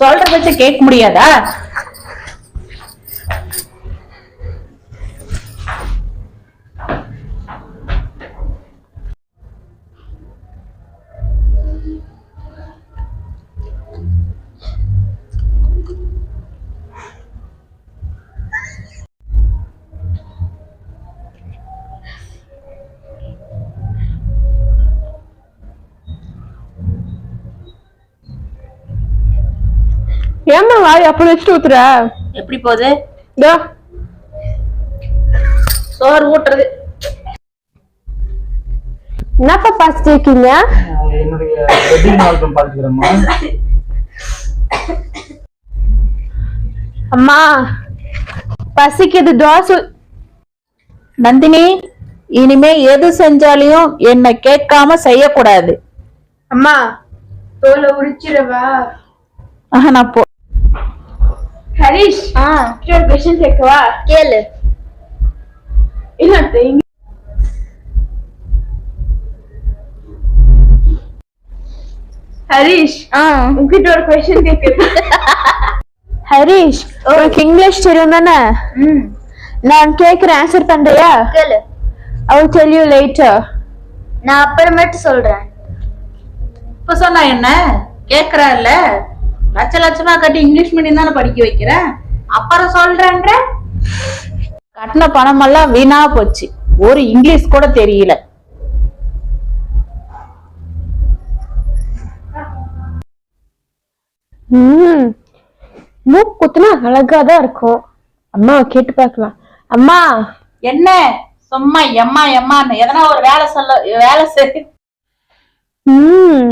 சொல்ற வச்சு கேட்க முடியாதா? ஏம்மா வாய் அப்படி வச்சுட்டு ஊத்துற? எப்படி போகுது? இதோ. சோறு ஊட்டுறது. என்னப்பா பாசிட்டு இருக்கீங்க? என்னுடைய வெட்டிங் ஆல்பம் பார்த்துக்கிறேம்மா. அம்மா பசிக்குது தோசை. நந்தினி இனிமே எது செஞ்சாலையும் என்னை கேட்காம செய்யக்கூடாது. அம்மா தோலை உரிச்சிடவா? ஆஹா, நான் போ ஹரிஷ் ஆ ஒரு கொஸ்டின் கேட்கவா கேளு இல்ல ஹரிஷ் ஆ உங்ககிட்ட ஒரு கொஸ்டின் கேக்குது ஹரிஷ் உனக்கு இங்கிலீஷ் தெரியும் தானே நான் கேக்குற ஆன்சர் பண்றியா கேளு tell you later. நான் அப்புறமேட்டு சொல்றேன் இப்ப சொன்னா என்ன கேக்குறாள்ல லட்ச லட்சமா கட்டி இங்கிலீஷ் மீடியம் தானே படிக்க வைக்கிறேன் அப்புறம் சொல்றேன்ற? கட்டின பணமெல்லாம் வீணா போச்சு. ஒரு இங்கிலீஷ் கூட தெரியல. ம். மூக்கு குத்துனா அழகா தான் இருக்கும். அம்மா கேட்டு பார்க்கலாம். அம்மா. என்ன? சும்மா எம்மா எம்மான்னு. எதனா ஒரு வேலை சொல்ல வேலை செய். ம்.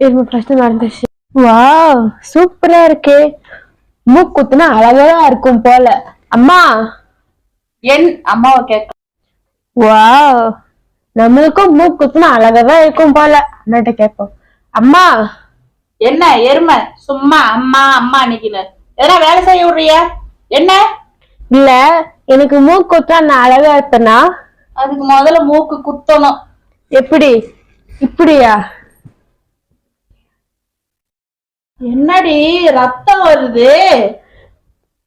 இது ஃபர்ஸ்ட் மறந்துச்சு வாவ் சூப்பரா இருக்கே. மூக்கு குத்துனா அழகா இருக்கும் போல. அம்மா! என் அம்மாவை கேட்க வாவ் நம்மளுக்கும் மூக்கு குத்துனா அழகா தான் இருக்கும் போல. அண்ணாட்ட கேட்போம். அம்மா! என்ன எருமை? சும்மா அம்மா அம்மா நிக்கின எதனா வேலை செய்ய விடுறியா? என்ன? இல்ல எனக்கு மூக்கு குத்துனா நான் அழகா இருப்பேனா அதுக்கு முதல்ல மூக்கு குத்தணும். எப்படி? இப்படியா? என்னடி ரத்தம் வருது?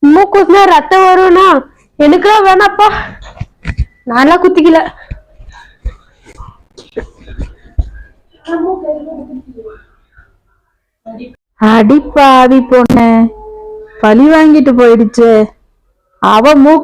மூக்குனா ரத்தம் வரும்னா எனக்குலாம் வேணாப்பா. நான்லாம் குத்திக்கல. அடிப்பாவி பொண்ணு. பழி வாங்கிட்டு போயிடுச்சு. அவ மூக்கு